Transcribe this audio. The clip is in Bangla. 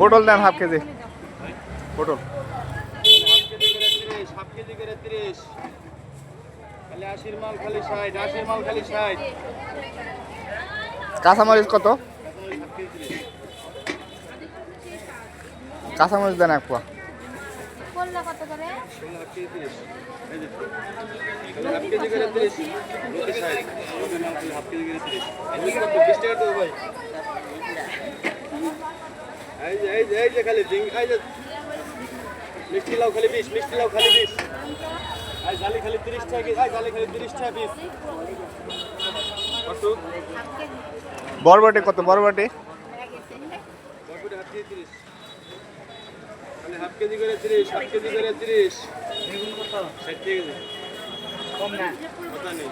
পটল দেন হাফ কেজি। পটল। হাফ কেজি করে মাল খালি মাল খালি কাঁচামরিচ কত? কাঁচামরিচ দেন এক পোয়া। করলা কত করে? খালি খালি মিষ্টি লাউ খালি বিশ মিষ্টি লাউ খালি বিশ আই জালি খালি তিরিশ টাকা আই জালি খালি তিরিশ টাকা পিস কত? কেজি কত বরবটি? বরবটি হাফ কেজি। তিরিশ হাফ কেজি করে তিরিশ হাফ কেজি করে তিরিশ। কম না। কথা নেই।